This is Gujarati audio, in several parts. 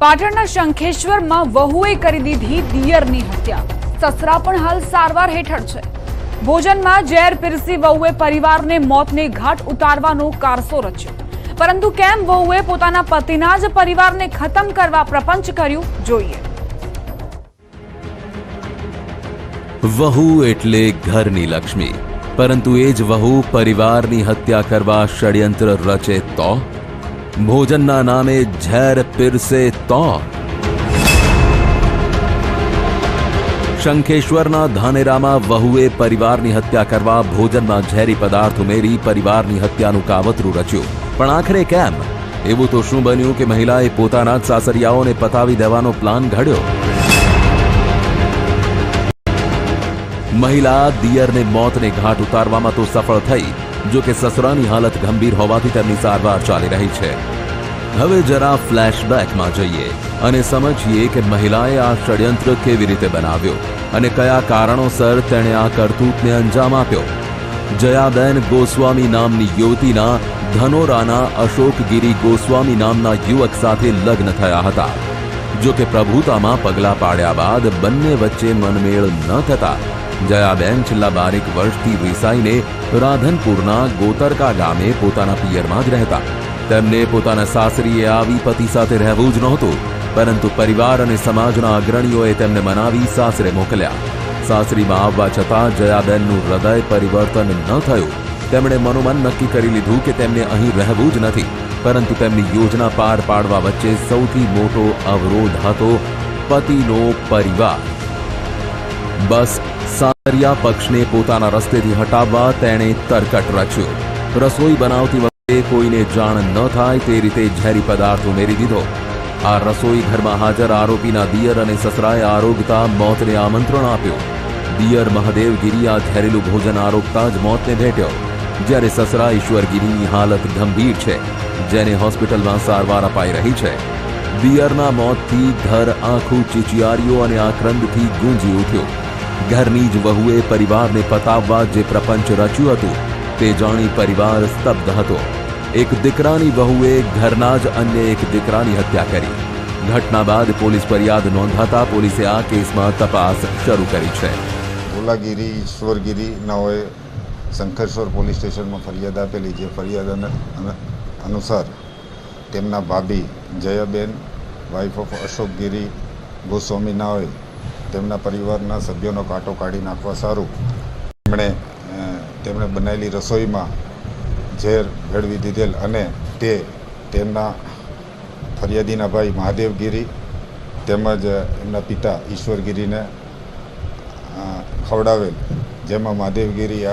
પાટણના શંખેશ્વરમાં વહુએ કરી દીધી દિયરની હત્યા. સસરા પણ હાલ સારવાર હેઠળ છે. ભોજનમાં ઝેર પીરસી વહુએ પરિવારને મોતને ઘાટ ઉતારવાનો કારસો રચ્યો. પરંતુ કેમ વહુએ પોતાના પતિના જ પરિવારને ખતમ કરવા પ્રપંચ કર્યું? જોઈએ. વહુ એટલે ઘરની લક્ષ્મી. પરંતુ એ જ વહુ પરિવારની હત્યા કરવા ષડયંત્ર રચે તો? ભોજનના નામે ઝેર પીરસે તો શંખેશ્વરના ધાનેરામાં વહુએ પરિવારની હત્યા કરવા ભોજનમાં ઝેરી પદાર્થ ઉમેરી પરિવારની હત્યાનું કાવતરું રચ્યું પણ આખરે કેમ એવું તો શું બન્યું કે મહિલાએ પોતાના જ સાસરિયાઓને પતાવી દેવાનો પ્લાન ઘડ્યો મહિલા દિયરને મોતને ઘાટ ઉતારવામાં તો સફળ થઈ જો કે સસરાની હાલત ગંભીર હોવાથી તેમની સારવાર ચાલી રહી છે. હવે જરા ફ્લેશબેકમાં જઈએ અને સમજીએ કે મહિલાએ આ ષડયંત્ર કેવી રીતે બનાવ્યો અને કયા કારણોસર તેણે આ કરતૂતને અંજામ આપ્યો. જયાબેન ગોસ્વામી નામની યુવતીના ધનોરાના અશોકગીરી ગોસ્વામી નામના યુવક સાથે લગ્ન થયા હતા. જો કે પ્રભુતામાં પગલાં પાડ્યા બાદ બંને વચ્ચે મનમેળ ન થતા જયાબેન છેલ્લા બારેક વર્ષથી વેસાઈને રાધનપુરના ગોતરકા ગામે પોતાના પિયરમાં જ રહેતા. તેમને પોતાના સાસરીએ આવી પતિ સાથે રહેવું જ નહોતું, પરંતુ પરિવાર અને સમાજના અગ્રણીઓએ તેમને મનાવી સાસરે મોકલ્યા. સાસરીમાં આવવા છતાં જયાબેનનું હૃદય પરિવર્તન ન થયું. તેમણે મનોમન નક્કી કરી લીધું કે તેમને અહીં રહેવું જ નથી, પરંતુ તેમની યોજના પાર પાડવા વચ્ચે સૌથી મોટો અવરોધ હતો પતિનો પરિવાર. બસ સારિયા પક્ષને પોતાના રસ્તેથી હટાવવા તેણે તરકટ રચ્યો રસોઈ બનાવતી વખતે કોઈને જાણ ન થાય તે રીતે ઝેરી પદાર્થ ઉમેરી દીધો. આ રસોઈ ઘરમાં હાજર આરોપીના દિયર અને સસરાએ આરોગતા મોતને આમંત્રણ આપ્યું. દિયર મહાદેવગીરી આ ઝેરેલું ભોજન આરોગતા જ મોતને ભેટ્યો. જ્યારે સસરા ઈશ્વરગીરીની હાલત ગંભીર છે, જેને હોસ્પિટલમાં સારવાર અપાઈ રહી છે. દિયરના મોતથી ઘર આખું ચીચિયારીઓ અને આક્રંદથી ગુંજી ઉઠ્યું. ઘરની જ વહુએ પરિવારને પતાવવા જે પ્રપંચ રચ્યું હતું, તે જાણી પરિવાર સ્તબ્ધ હતો. એક દીકરાની વહુએ ઘરના જ અન્ય એક દીકરાની હત્યા કરી. ઘટના બાદ પોલીસ ફરિયાદ નોંધાતા પોલીસે આ કેસમાં તપાસ શરૂ કરી છે. ગોલાગીરી ઈશ્વરગીરી નાઓએ શંકરેશ્વર પોલીસ સ્ટેશનમાં ફરિયાદ આપેલી, જે ફરિયાદ અન- અન- અનુસાર તેમના ભાભી જયાબેન વાઇફ ઓફ અશોકગીરી ગોસ્વામી નાઓએ તેમના પરિવારના સભ્યોનો કાંટો કાઢી નાખવા સારું. તેમણે તેમણે બનાવેલી રસોઈમાં ઝેર ભેળવી દીધેલ અને તે તેમના ફરિયાદીના ભાઈ મહાદેવગીરી તેમજ એમના પિતા ઈશ્વરગીરીને ખવડાવેલ. જેમાં મહાદેવગીરી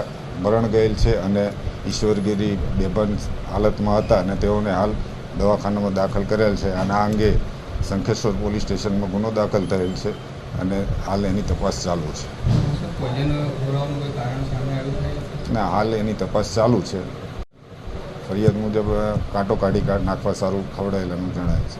મરણ ગયેલ છે અને ઈશ્વરગીરી બેભાન હાલતમાં હતા અને તેઓને હાલ દવાખાનામાં દાખલ કરેલ છે. અને આ અંગે શંખેશ્વર પોલીસ સ્ટેશનમાં ગુનો દાખલ થયેલ છે. અને હાલ એની તપાસ ચાલુ છે. ભોજન ખવડાવવાનું કોઈ કારણ સામે આવ્યું છે? ને હાલ એની તપાસ ચાલુ છે. ફરિયાદ મુજબ કાંટો કાઢી કાઢ નાખવા સારું ખવડાયેલાનું જણાય છે.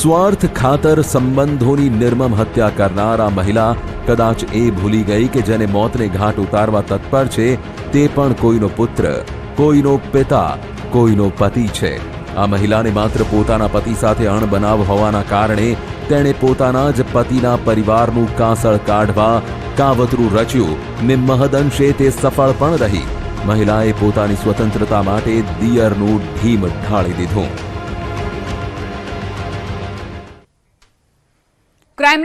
સ્વાર્થ ખાતર સંબંધોની નિર્મમ હત્યા કરનાર આ મહિલા કદાચ એ ભૂલી ગઈ કે જેને મોતને ઘાટ ઉતારવા તત્પર છે તે પણ કોઈનો પુત્ર કોઈનો પિતા કોઈનો પતિ છે. આ મહિલાને માત્ર પોતાના પતિ સાથે અણબનાવ હોવાના કારણે તેણે પોતાના જ પતિના પરિવારનું કાસળ કાઢવા કાવતરું રચ્યું. ને મહદઅંશે તે સફળ પણ રહી. મહિલાએ પોતાની સ્વતંત્રતા માટે દિયરનું ઢીમ ઢાળી દીધું. ક્રાઇમ